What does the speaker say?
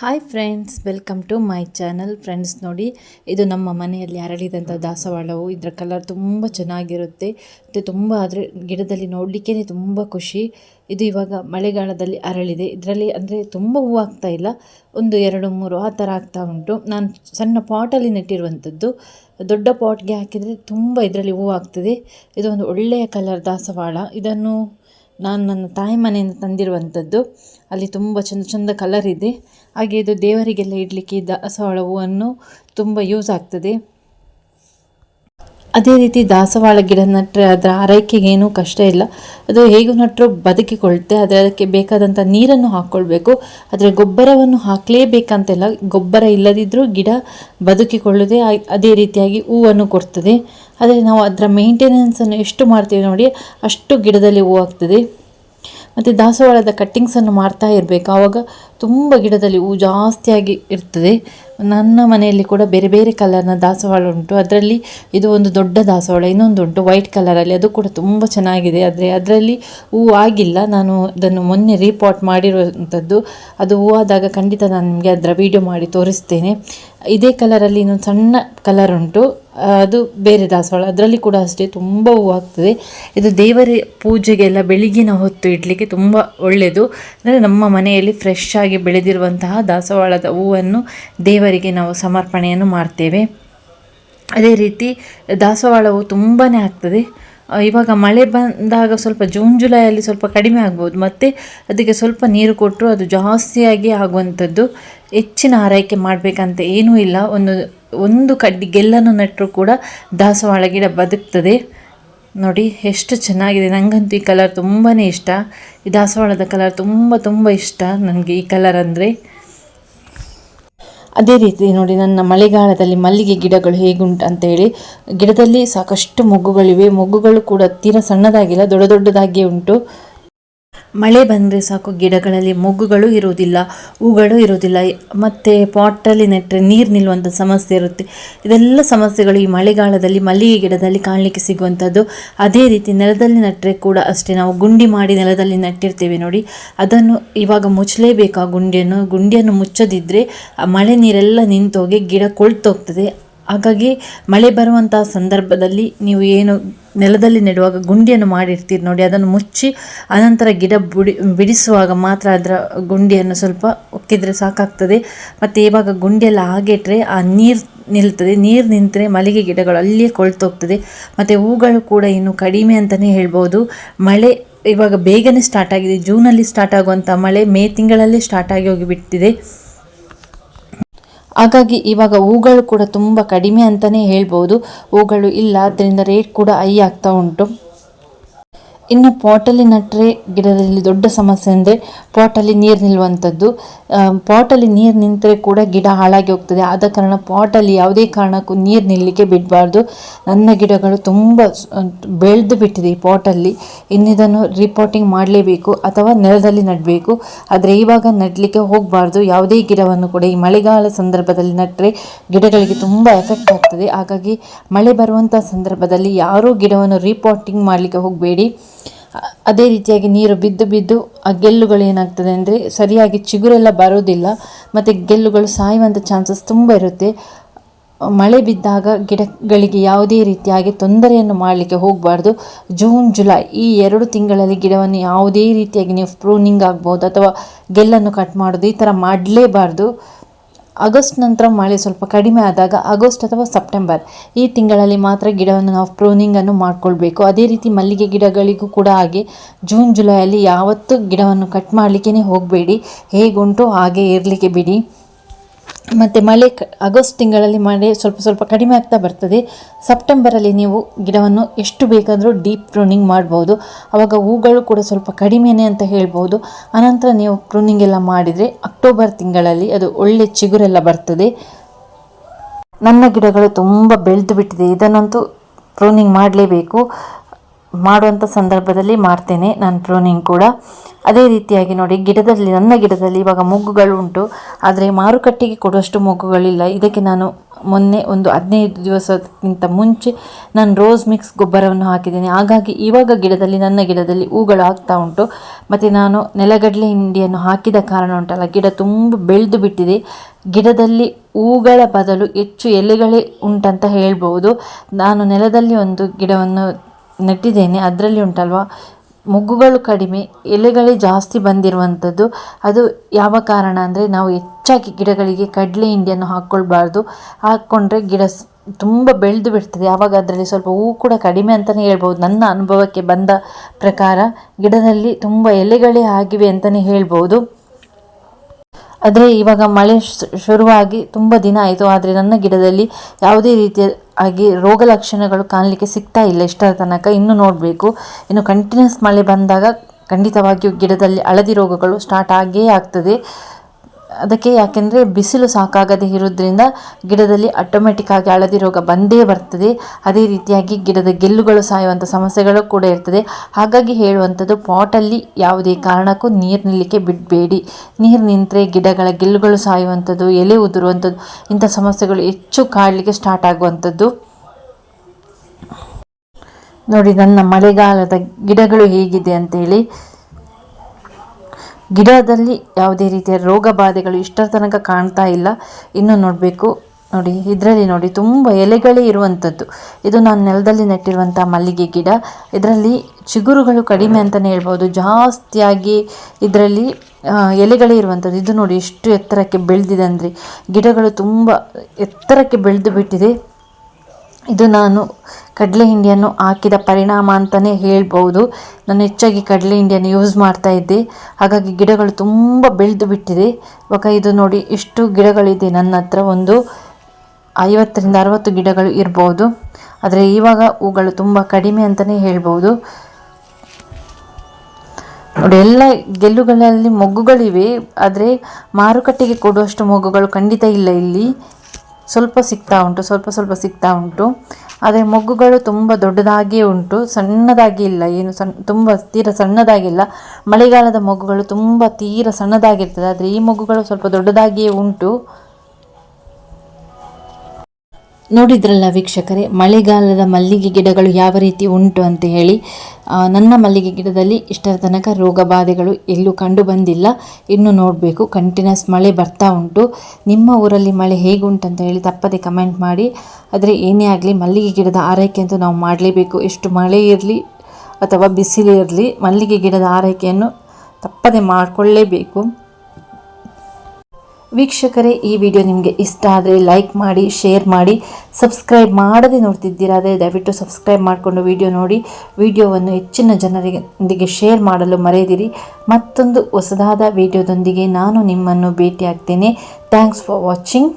Hi friends welcome to my channel friends ನೋಡಿ, ಇದು ನಮ್ಮ ಮನೆಯಲ್ಲಿ ಅರಳಿದಂಥ ದಾಸವಾಳವು. ಇದರ ಕಲರ್ ತುಂಬ ಚೆನ್ನಾಗಿರುತ್ತೆ. ಮತ್ತು ತುಂಬ ಆದರೆ ಗಿಡದಲ್ಲಿ ನೋಡಲಿಕ್ಕೇ ತುಂಬ ಖುಷಿ. ಇದು ಇವಾಗ ಮಳೆಗಾಲದಲ್ಲಿ ಅರಳಿದೆ. ಇದರಲ್ಲಿ ಅಂದರೆ ತುಂಬ ಹೂವು ಆಗ್ತಾ ಇಲ್ಲ. ಒಂದು ಎರಡು ಮೂರು ಆ ಥರ ಆಗ್ತಾ ಉಂಟು. ನಾನು ಸಣ್ಣ ಪಾಟಲ್ಲಿ ನೆಟ್ಟಿರುವಂಥದ್ದು. ದೊಡ್ಡ ಪಾಟ್ಗೆ ಹಾಕಿದರೆ ತುಂಬ ಇದರಲ್ಲಿ ಹೂವು ಆಗ್ತದೆ. ಇದು ಒಂದು ಒಳ್ಳೆಯ ಕಲರ್ ದಾಸವಾಳ. ಇದನ್ನು ನಾನು ನನ್ನ ತಾಯಿ ಮನೆಯಿಂದ ತಂದಿರುವಂಥದ್ದು. ಅಲ್ಲಿ ತುಂಬ ಚಂದ ಚಂದ ಕಲರ್ ಇದೆ. ಹಾಗೆ ಇದು ದೇವರಿಗೆಲ್ಲ ಇಡಲಿಕ್ಕೆ ದಾಸವಾಳ ಹೂವನ್ನು ತುಂಬ ಯೂಸ್ ಆಗ್ತದೆ. ಅದೇ ರೀತಿ ದಾಸವಾಳ ಗಿಡ ನೆಟ್ಟರೆ ಅದರ ಆರೈಕೆಗೆ ಕಷ್ಟ ಇಲ್ಲ. ಅದು ಹೇಗೂ ನಟ್ಟರು ಬದುಕಿಕೊಳ್ತೆ, ಆದರೆ ಅದಕ್ಕೆ ಬೇಕಾದಂಥ ನೀರನ್ನು ಹಾಕ್ಕೊಳ್ಬೇಕು ಆದರೆ ಗೊಬ್ಬರವನ್ನು ಹಾಕಲೇಬೇಕಂತಿಲ್ಲ ಗೊಬ್ಬರ ಇಲ್ಲದಿದ್ದರೂ ಗಿಡ ಬದುಕಿಕೊಳ್ಳದೆ ಅದೇ ರೀತಿಯಾಗಿ ಹೂವನ್ನು ಕೊಡ್ತದೆ. ಆದರೆ ನಾವು ಅದರ ಮೇಂಟೆನೆನ್ಸನ್ನು ಎಷ್ಟು ಮಾಡ್ತೀವಿ ನೋಡಿ, ಅಷ್ಟು ಗಿಡದಲ್ಲಿ ಹೂವು ಆಗ್ತದೆ. ಮತ್ತು ದಾಸವಾಳದ ಕಟ್ಟಿಂಗ್ಸನ್ನು ಮಾಡ್ತಾ ಇರಬೇಕು. ಆವಾಗ ತುಂಬ ಗಿಡದಲ್ಲಿ ಹೂ ಜಾಸ್ತಿಯಾಗಿ ಇರ್ತದೆ. ನನ್ನ ಮನೆಯಲ್ಲಿ ಕೂಡ ಬೇರೆ ಬೇರೆ ಕಲರ್ನ ದಾಸವಾಳ ಉಂಟು. ಅದರಲ್ಲಿ ಇದು ಒಂದು ದೊಡ್ಡ ದಾಸವಾಳ, ಇನ್ನೊಂದು ಉಂಟು ವೈಟ್ ಕಲರಲ್ಲಿ ಅದು ಕೂಡ ತುಂಬ ಚೆನ್ನಾಗಿದೆ. ಆದರೆ ಅದರಲ್ಲಿ ಹೂ ಆಗಿಲ್ಲ. ನಾನು ಅದನ್ನು ಮೊನ್ನೆ ರೀಪಾಟ್ ಮಾಡಿರುವಂಥದ್ದು. ಅದು ಹೂವಾದಾಗ ಖಂಡಿತ ನಾನು ನಿಮಗೆ ಅದರ ವಿಡಿಯೋ ಮಾಡಿ ತೋರಿಸ್ತೇನೆ. ಇದೇ ಕಲರಲ್ಲಿ ಇನ್ನೊಂದು ಸಣ್ಣ ಕಲರ್ ಉಂಟು. ಅದು ಬೇರೆ ದಾಸವಾಳ. ಅದರಲ್ಲಿ ಕೂಡ ಅಷ್ಟೇ ತುಂಬ ಹೂವು ಆಗ್ತದೆ. ಇದು ದೇವರ ಪೂಜೆಗೆಲ್ಲ ಬೆಳಗಿನ ಹೊತ್ತು ಇಡಲಿಕ್ಕೆ ತುಂಬ ಒಳ್ಳೆಯದು. ಅಂದರೆ ನಮ್ಮ ಮನೆಯಲ್ಲಿ ಫ್ರೆಶ್ ಆಗಿ ಬೆಳೆದಿರುವಂತಹ ದಾಸವಾಳದ ಹೂವನ್ನು ದೇವರಿಗೆ ನಾವು ಸಮರ್ಪಣೆಯನ್ನು ಮಾಡ್ತೇವೆ. ಅದೇ ರೀತಿ ದಾಸವಾಳವು ತುಂಬಾ ಆಗ್ತದೆ. ಇವಾಗ ಮಳೆ ಬಂದಾಗ ಸ್ವಲ್ಪ ಜೂನ್, ಜುಲೈಯಲ್ಲಿ ಸ್ವಲ್ಪ ಕಡಿಮೆ ಆಗ್ಬೋದು. ಮತ್ತು ಅದಕ್ಕೆ ಸ್ವಲ್ಪ ನೀರು ಕೊಟ್ಟರು ಅದು ಜಾಸ್ತಿಯಾಗಿ ಆಗುವಂಥದ್ದು. ಹೆಚ್ಚಿನ ಆರೈಕೆ ಮಾಡಬೇಕಂತ ಏನೂ ಇಲ್ಲ. ಒಂದು ಒಂದು ಕಡ್ಡಿ ಗೆಲ್ಲನ್ನು ನೆಟ್ಟರೂ ಕೂಡ ದಾಸವಾಳ ಗಿಡ ಬದುಕ್ತದೆ. ನೋಡಿ, ಎಷ್ಟು ಚೆನ್ನಾಗಿದೆ. ನನಗಂತೂ ಈ ಕಲರ್ ತುಂಬಾ ಇಷ್ಟ. ಈ ದಾಸವಾಳದ ಕಲರ್ ತುಂಬ ತುಂಬ ಇಷ್ಟ. ನನಗೆ ಈ ಕಲರ್ ಅಂದರೆ. ಅದೇ ರೀತಿ ನೋಡಿ, ನನ್ನ ಮಳೆಗಾಲದಲ್ಲಿ ಮಲ್ಲಿಗೆ ಗಿಡಗಳು ಹೇಗುಂಟು ಅಂತೇಳಿ, ಗಿಡದಲ್ಲಿ ಸಾಕಷ್ಟು ಮೊಗ್ಗುಗಳಿವೆ. ಮೊಗ್ಗುಗಳು ಕೂಡ ತೀರಾ ಸಣ್ಣದಾಗಿಲ್ಲ, ದೊಡ್ಡ ದೊಡ್ಡದಾಗಿಯೇ ಉಂಟು. ಮಳೆ ಬಂದರೆ ಸಾಕು, ಗಿಡಗಳಲ್ಲಿ ಮೊಗ್ಗುಗಳು ಇರುವುದಿಲ್ಲ, ಹೂಗಳು ಇರುವುದಿಲ್ಲ, ಮತ್ತು ಪಾಟಲ್ಲಿ ನೆಟ್ಟರೆ ನೀರು ನಿಲ್ಲುವಂಥ ಸಮಸ್ಯೆ ಇರುತ್ತೆ. ಇದೆಲ್ಲ ಸಮಸ್ಯೆಗಳು ಈ ಮಳೆಗಾಲದಲ್ಲಿ ಮಲ್ಲಿಗೆ ಗಿಡದಲ್ಲಿ ಕಾಣಲಿಕ್ಕೆ ಸಿಗುವಂಥದ್ದು ಅದೇ ರೀತಿ ನೆಲದಲ್ಲಿ ನೆಟ್ಟರೆ ಕೂಡ ಅಷ್ಟೇ. ನಾವು ಗುಂಡಿ ಮಾಡಿ ನೆಲದಲ್ಲಿ ನೆಟ್ಟಿರ್ತೇವೆ ನೋಡಿ. ಅದನ್ನು ಇವಾಗ ಮುಚ್ಚಲೇಬೇಕು ಆ ಗುಂಡಿಯನ್ನು. ಗುಂಡಿಯನ್ನು ಮುಚ್ಚದಿದ್ದರೆ ಮಳೆ ನೀರೆಲ್ಲ ನಿಂತೋಗಿ ಗಿಡ ಕೊಳ್ತೋಗ್ತದೆ. ಹಾಗಾಗಿ ಮಳೆ ಬರುವಂಥ ಸಂದರ್ಭದಲ್ಲಿ ನೀವು ಏನು ನೆಲದಲ್ಲಿ ನೆಡುವಾಗ ಗುಂಡಿಯನ್ನು ಮಾಡಿರ್ತೀರಿ ನೋಡಿ, ಅದನ್ನು ಮುಚ್ಚಿ ಅನಂತರ ಗಿಡ ಬಿಡಿ, ಬಿಡಿಸುವಾಗ ಮಾತ್ರ ಅದರ ಗುಂಡಿಯನ್ನು ಸ್ವಲ್ಪ ಒಕ್ಕಿದರೆ ಸಾಕಾಗ್ತದೆ. ಮತ್ತು ಇವಾಗ ಗುಂಡಿಯೆಲ್ಲ ಹಾಗೆಟ್ರೆ ಆ ನೀರು ನಿಲ್ತದೆ, ನೀರು ನಿಂತರೆ ಮಲ್ಲಿಗೆ ಗಿಡಗಳು ಅಲ್ಲಿಯೇ ಕೊಳ್ತೋಗ್ತದೆ. ಮತ್ತು ಹೂಗಳು ಕೂಡ ಇನ್ನು ಕಡಿಮೆ ಅಂತಲೇ ಹೇಳ್ಬೋದು. ಮಳೆ ಇವಾಗ ಬೇಗನೆ ಸ್ಟಾರ್ಟ್ ಆಗಿದೆ, ಜೂನಲ್ಲಿ ಸ್ಟಾರ್ಟ್ ಆಗುವಂಥ ಮಳೆ ಮೇ ತಿಂಗಳಲ್ಲೇ ಸ್ಟಾರ್ಟ್ ಆಗಿ ಹೋಗಿಬಿಟ್ಟಿದೆ. ಹಾಗಾಗಿ ಇವಾಗ ಹೂಗಳು ಕೂಡ ತುಂಬ ಕಡಿಮೆ ಅಂತಲೇ ಹೇಳ್ಬೋದು. ಹೂಗಳು ಇಲ್ಲ, ಅದರಿಂದ ರೇಟ್ ಕೂಡ ಹೈ ಆಗ್ತಾ ಉಂಟು. ಇನ್ನು ಪಾಟಲ್ಲಿ ನಟ್ಟರೆ ಗಿಡದಲ್ಲಿ ದೊಡ್ಡ ಸಮಸ್ಯೆ ಅಂದರೆ ಪಾಟಲ್ಲಿ ನೀರು ನಿಲ್ಲುವಂಥದ್ದು ಪಾಟಲ್ಲಿ ನೀರು ನಿಂತರೆ ಕೂಡ ಗಿಡ ಹಾಳಾಗಿ ಹೋಗ್ತದೆ. ಆದ ಕಾರಣ ಪಾಟಲ್ಲಿ ಯಾವುದೇ ಕಾರಣಕ್ಕೂ ನೀರು ನಿಲ್ಲಲಿಕ್ಕೆ ಬಿಡಬಾರ್ದು. ನನ್ನ ಗಿಡಗಳು ತುಂಬ ಬೆಳೆದು ಬಿಟ್ಟಿದೆ ಈ ಪಾಟಲ್ಲಿ. ಇನ್ನಿದನ್ನು ರಿಪೋರ್ಟಿಂಗ್ ಮಾಡಲೇಬೇಕು ಅಥವಾ ನೆಲದಲ್ಲಿ ನೆಡಬೇಕು. ಆದರೆ ಇವಾಗ ನೆಡಲಿಕ್ಕೆ ಹೋಗಬಾರ್ದು. ಯಾವುದೇ ಗಿಡವನ್ನು ಕೂಡ ಈ ಮಳೆಗಾಲ ಸಂದರ್ಭದಲ್ಲಿ ನೆಟ್ಟರೆ ಗಿಡಗಳಿಗೆ ತುಂಬ ಎಫೆಕ್ಟ್ ಆಗ್ತದೆ. ಹಾಗಾಗಿ ಮಳೆ ಬರುವಂಥ ಸಂದರ್ಭದಲ್ಲಿ ಯಾರೂ ಗಿಡವನ್ನು ರಿಪೋರ್ಟಿಂಗ್ ಮಾಡಲಿಕ್ಕೆ ಹೋಗಬೇಡಿ. ಅದೇ ರೀತಿಯಾಗಿ ನೀರು ಬಿದ್ದು ಬಿದ್ದು ಆ ಗೆಲ್ಲುಗಳು ಏನಾಗ್ತದೆ ಅಂದರೆ ಸರಿಯಾಗಿ ಚಿಗುರೆಲ್ಲ ಬರೋದಿಲ್ಲ ಮತ್ತು ಗೆಲ್ಲುಗಳು ಸಾಯುವಂಥ ಚಾನ್ಸಸ್ ತುಂಬ ಇರುತ್ತೆ. ಮಳೆ ಬಿದ್ದಾಗ ಗಿಡಗಳಿಗೆ ಯಾವುದೇ ರೀತಿಯಾಗಿ ತೊಂದರೆಯನ್ನು ಮಾಡಲಿಕ್ಕೆ ಹೋಗಬಾರ್ದು. ಜೂನ್, ಜುಲೈ ಈ ಎರಡು ತಿಂಗಳಲ್ಲಿ ಗಿಡವನ್ನು ಯಾವುದೇ ರೀತಿಯಾಗಿ ನೀವು ಪ್ರೂನಿಂಗ್ ಆಗ್ಬೋದು ಅಥವಾ ಗೆಲ್ಲನ್ನು ಕಟ್ ಮಾಡೋದು ಈ ಥರ ಮಾಡಲೇಬಾರ್ದು. ಆಗಸ್ಟ್ ನಂತರ ಮಳೆ ಸ್ವಲ್ಪ ಕಡಿಮೆ ಆದಾಗ ಆಗಸ್ಟ್ ಅಥವಾ ಸೆಪ್ಟೆಂಬರ್, ಈ ತಿಂಗಳಲ್ಲಿ ಮಾತ್ರ ಗಿಡವನ್ನು ನಾವು ಪ್ರೂನಿಂಗನ್ನು ಮಾಡಿಕೊಳ್ಬೇಕು. ಅದೇ ರೀತಿ ಮಲ್ಲಿಗೆ ಗಿಡಗಳಿಗೂ ಕೂಡ ಹಾಗೆ ಜೂನ್, ಜುಲೈಯಲ್ಲಿ ಯಾವತ್ತೂ ಗಿಡವನ್ನು ಕಟ್ ಮಾಡಲಿಕ್ಕೇ ಹೋಗಬೇಡಿ. ಹೇಗುಂಟು ಹಾಗೆ ಇರಲಿಕ್ಕೆ ಬಿಡಿ. ಮತ್ತು ಮಳೆ ಆಗಸ್ಟ್ ತಿಂಗಳಲ್ಲಿ ಮಳೆ ಸ್ವಲ್ಪ ಸ್ವಲ್ಪ ಕಡಿಮೆ ಆಗ್ತಾ ಬರ್ತದೆ. ಸೆಪ್ಟೆಂಬರಲ್ಲಿ ನೀವು ಗಿಡವನ್ನು ಎಷ್ಟು ಬೇಕಾದರೂ ಡೀಪ್ ಪ್ರೂನಿಂಗ್ ಮಾಡ್ಬೋದು. ಆವಾಗ ಹೂಗಳು ಕೂಡ ಸ್ವಲ್ಪ ಕಡಿಮೆನೇ ಅಂತ ಹೇಳ್ಬೋದು. ಅನಂತರ ನೀವು ಪ್ರೂನಿಂಗ್ ಎಲ್ಲ ಮಾಡಿದರೆ ಅಕ್ಟೋಬರ್ ತಿಂಗಳಲ್ಲಿ ಅದು ಒಳ್ಳೆ ಚಿಗುರೆಲ್ಲ ಬರ್ತದೆ. ನನ್ನ ಗಿಡಗಳು ತುಂಬ ಬೆಳೆದು ಬಿಟ್ಟಿದೆ. ಇದನ್ನಂತೂ ಪ್ರೂನಿಂಗ್ ಮಾಡಲೇಬೇಕು. ಮಾಡುವಂಥ ಸಂದರ್ಭದಲ್ಲಿ ಮಾಡ್ತೇನೆ. ನಾನು ಪ್ರೂನಿಂಗ್ ಕೂಡ. ಅದೇ ರೀತಿಯಾಗಿ ನೋಡಿ, ಗಿಡದಲ್ಲಿ, ನನ್ನ ಗಿಡದಲ್ಲಿ ಇವಾಗ ಮೊಗ್ಗುಗಳು ಉಂಟು. ಆದರೆ ಮಾರುಕಟ್ಟೆಗೆ ಕೊಡುವಷ್ಟು ಮೊಗ್ಗುಗಳಿಲ್ಲ. ಇದಕ್ಕೆ ನಾನು ಮೊನ್ನೆ ಒಂದು ಹದಿನೈದು ದಿವಸಕ್ಕಿಂತ ಮುಂಚೆ ನಾನು ರೋಸ್ ಮಿಕ್ಸ್ ಗೊಬ್ಬರವನ್ನು ಹಾಕಿದ್ದೇನೆ. ಹಾಗಾಗಿ ಇವಾಗ ಗಿಡದಲ್ಲಿ, ನನ್ನ ಗಿಡದಲ್ಲಿ ಹೂಗಳು ಆಗ್ತಾ ಉಂಟು. ಮತ್ತು ನಾನು ನೆಲಗಡಲೆ ಹಿಂಡಿಯನ್ನು ಹಾಕಿದ ಕಾರಣ ಉಂಟಲ್ಲ, ಗಿಡ ತುಂಬ ಬೆಳೆದು ಬಿಟ್ಟಿದೆ. ಗಿಡದಲ್ಲಿ ಹೂಗಳ ಬದಲು ಹೆಚ್ಚು ಎಲೆಗಳೇ ಉಂಟಂತ ಹೇಳ್ಬೋದು. ನಾನು ನೆಲದಲ್ಲಿ ಒಂದು ಗಿಡವನ್ನು ನೆಟ್ಟಿದ್ದೇನೆ. ಅದರಲ್ಲಿ ಉಂಟಲ್ವ? ಮೊಗ್ಗುಗಳು ಕಡಿಮೆ, ಎಲೆಗಳೇ ಜಾಸ್ತಿ ಬಂದಿರುವಂಥದ್ದು. ಅದು ಯಾವ ಕಾರಣ ಅಂದರೆ ನಾವು ಹೆಚ್ಚಾಗಿ ಗಿಡಗಳಿಗೆ ಕಡಲೆ ಹಿಂಡಿಯನ್ನು ಹಾಕ್ಕೊಳ್ಬಾರ್ದು. ಹಾಕ್ಕೊಂಡ್ರೆ ಗಿಡ ತುಂಬ ಬೆಳೆದು ಬಿಡ್ತದೆ. ಆವಾಗ ಅದರಲ್ಲಿ ಸ್ವಲ್ಪ ಹೂವು ಕೂಡ ಕಡಿಮೆ ಅಂತಲೇ ಹೇಳ್ಬೋದು. ನನ್ನ ಅನುಭವಕ್ಕೆ ಬಂದ ಪ್ರಕಾರ ಗಿಡದಲ್ಲಿ ತುಂಬ ಎಲೆಗಳೇ ಆಗಿವೆ ಅಂತಲೇ ಹೇಳ್ಬೋದು. ಆದರೆ ಇವಾಗ ಮಳೆ ಶುರುವಾಗಿ ತುಂಬ ದಿನ ಆಯಿತು. ಆದರೆ ನನ್ನ ಗಿಡದಲ್ಲಿ ಯಾವುದೇ ರೀತಿಯ ಆಗಿ ರೋಗ ಲಕ್ಷಣಗಳು ಕಾಣಲಿಕ್ಕೆ ಸಿಗ್ತಾ ಇಲ್ಲ ಇಷ್ಟರ ತನಕ. ಇನ್ನು ನೋಡಬೇಕು. ಇನ್ನು ಕಂಟಿನ್ಯೂಸ್ ಮಳೆ ಬಂದಾಗ ಖಂಡಿತವಾಗಿಯೂ ಗಿಡದಲ್ಲಿ ಹಳದಿ ರೋಗಗಳು ಸ್ಟಾರ್ಟ್ ಆಗೇ ಆಗ್ತದೆ. ಅದಕ್ಕೆ ಯಾಕೆಂದರೆ ಬಿಸಿಲು ಸಾಕಾಗದೆ ಇರೋದ್ರಿಂದ ಗಿಡದಲ್ಲಿ ಆಟೋಮೆಟಿಕ್ ಆಗಿ ಹಳದಿ ರೋಗ ಬಂದೇ ಬರ್ತದೆ. ಅದೇ ರೀತಿಯಾಗಿ ಗಿಡದ ಗೆಲ್ಲುಗಳು ಸಾಯುವಂಥ ಸಮಸ್ಯೆಗಳು ಕೂಡ ಇರ್ತದೆ. ಹಾಗಾಗಿ ಹೇಳುವಂಥದ್ದು ಪಾಟಲ್ಲಿ ಯಾವುದೇ ಕಾರಣಕ್ಕೂ ನೀರು ನಿಲ್ಲಕ್ಕೆ ಬಿಡಬೇಡಿ. ನೀರು ನಿಂತರೆ ಗಿಡಗಳ ಗೆಲ್ಲುಗಳು ಸಾಯುವಂಥದ್ದು, ಎಲೆ ಉದುರುವಂಥದ್ದು, ಇಂಥ ಸಮಸ್ಯೆಗಳು ಹೆಚ್ಚು ಕಾಡಲಿಕ್ಕೆ ಸ್ಟಾರ್ಟ್ ಆಗುವಂಥದ್ದು. ನೋಡಿ, ನನ್ನ ಮಳೆಗಾಲದ ಗಿಡಗಳು ಹೇಗಿದೆ ಅಂತೇಳಿ ಗಿಡದಲ್ಲಿ ಯಾವುದೇ ರೀತಿಯ ರೋಗ ಬಾಧೆಗಳು ಇಷ್ಟರ ತನಕ ಕಾಣ್ತಾ ಇಲ್ಲ. ಇನ್ನು ನೋಡಬೇಕು. ನೋಡಿ, ಇದರಲ್ಲಿ ನೋಡಿ, ತುಂಬ ಎಲೆಗಳೇ ಇರುವಂಥದ್ದು ಇದು ನಾನು ನೆಲದಲ್ಲಿ ನೆಟ್ಟಿರುವಂಥ ಮಲ್ಲಿಗೆ ಗಿಡ. ಇದರಲ್ಲಿ ಚಿಗುರುಗಳು ಕಡಿಮೆ ಅಂತಲೇ ಹೇಳ್ಬೋದು. ಜಾಸ್ತಿಯಾಗಿ ಇದರಲ್ಲಿ ಎಲೆಗಳೇ ಇರುವಂಥದ್ದು ಇದು ನೋಡಿ ಎಷ್ಟು ಎತ್ತರಕ್ಕೆ ಬೆಳೆದಿದೆ ಅಂದರೆ. ಗಿಡಗಳು ತುಂಬ ಎತ್ತರಕ್ಕೆ ಬೆಳೆದು ಬಿಟ್ಟಿದೆ. ಇದು ನಾನು ಕಡಲೆ ಹಿಂಡಿಯನ್ನು ಹಾಕಿದ ಪರಿಣಾಮ ಅಂತಲೇ ಹೇಳ್ಬೋದು. ನಾನು ಹೆಚ್ಚಾಗಿ ಕಡಲೆ ಹಿಂಡಿಯನ್ನು ಯೂಸ್ ಮಾಡ್ತಾ ಇದ್ದೆ. ಹಾಗಾಗಿ ಗಿಡಗಳು ತುಂಬ ಬೆಳೆದು ಬಿಟ್ಟಿದೆ. ಇವಾಗ ಇದು ನೋಡಿ ಇಷ್ಟು ಗಿಡಗಳಿದೆ. ನನ್ನ ಹತ್ರ ಒಂದು ಐವತ್ತರಿಂದ ಅರವತ್ತು ಗಿಡಗಳು ಇರ್ಬೋದು. ಆದರೆ ಇವಾಗ ಹೂಗಳು ತುಂಬ ಕಡಿಮೆ ಅಂತಲೇ ಹೇಳ್ಬೋದು. ನೋಡಿ, ಎಲ್ಲ ಗೆಲ್ಲುಗಳಲ್ಲಿ ಮೊಗ್ಗುಗಳಿವೆ. ಆದರೆ ಮಾರುಕಟ್ಟೆಗೆ ಕೊಡುವಷ್ಟು ಮೊಗ್ಗುಗಳು ಖಂಡಿತ ಇಲ್ಲ ಇಲ್ಲಿ. ಸ್ವಲ್ಪ ಸಿಗ್ತಾ ಉಂಟು, ಸ್ವಲ್ಪ ಸ್ವಲ್ಪ ಸಿಗ್ತಾ ಉಂಟು. ಆದರೆ ಮೊಗ್ಗುಗಳು ತುಂಬ ದೊಡ್ಡದಾಗಿಯೇ ಉಂಟು. ಸಣ್ಣದಾಗಿ ಇಲ್ಲ, ಏನು ಸಣ್ಣ ತುಂಬ ತೀರ ಸಣ್ಣದಾಗಿಲ್ಲ ಮಳೆಗಾಲದ ಮೊಗ್ಗುಗಳು ತುಂಬ ತೀರ ಸಣ್ಣದಾಗಿರ್ತದೆ. ಆದರೆ ಈ ಮೊಗ್ಗುಗಳು ಸ್ವಲ್ಪ ದೊಡ್ಡದಾಗಿಯೇ ಉಂಟು. ನೋಡಿದ್ರಲ್ಲ ವೀಕ್ಷಕರೇ, ಮಳೆಗಾಲದ ಮಲ್ಲಿಗೆ ಗಿಡಗಳು ಯಾವ ರೀತಿ ಉಂಟು ಅಂತ ಹೇಳಿ ನನ್ನ ಮಲ್ಲಿಗೆ ಗಿಡದಲ್ಲಿ ಇಷ್ಟರ ತನಕ ರೋಗ ಬಾಧೆಗಳು ಎಲ್ಲೂ ಕಂಡು ಬಂದಿಲ್ಲ. ಇನ್ನು ನೋಡಬೇಕು, ಕಂಟಿನ್ಯೂಸ್ ಮಳೆ ಬರ್ತಾ ಉಂಟು. ನಿಮ್ಮ ಊರಲ್ಲಿ ಮಳೆ ಹೇಗುಂಟು ಅಂತ ಹೇಳಿ ತಪ್ಪದೆ ಕಮೆಂಟ್ ಮಾಡಿ. ಆದರೆ ಏನೇ ಆಗಲಿ, ಮಲ್ಲಿಗೆ ಗಿಡದ ಆರೈಕೆ ಅಂತೂ ನಾವು ಮಾಡಲೇಬೇಕು. ಎಷ್ಟು ಮಳೆ ಇರಲಿ ಅಥವಾ ಬಿಸಿಲು ಇರಲಿ, ಮಲ್ಲಿಗೆ ಗಿಡದ ಆರೈಕೆಯನ್ನು ತಪ್ಪದೆ ಮಾಡಿಕೊಳ್ಳೇಬೇಕು. ವೀಕ್ಷಕರೇ, ಈ ವಿಡಿಯೋ ನಿಮಗೆ ಇಷ್ಟ ಆದರೆ ಲೈಕ್ ಮಾಡಿ ಶೇರ್ ಮಾಡಿ ಸಬ್ಸ್ಕ್ರೈಬ್ ಮಾಡದೆ ನೋಡ್ತಿದ್ದೀರಾ ಆದರೆ ದಯವಿಟ್ಟು ಸಬ್ಸ್ಕ್ರೈಬ್ ಮಾಡಿಕೊಂಡು ವಿಡಿಯೋ ನೋಡಿ. ವಿಡಿಯೋವನ್ನು ಹೆಚ್ಚಿನ ಜನರಿಗೆ ಶೇರ್ ಮಾಡಲು ಮರೆಯದಿರಿ. ಮತ್ತೊಂದು ಹೊಸದಾದ ವಿಡಿಯೋದೊಂದಿಗೆ ನಾನು ನಿಮ್ಮನ್ನು ಭೇಟಿಯಾಗ್ತೇನೆ. Thanks for watching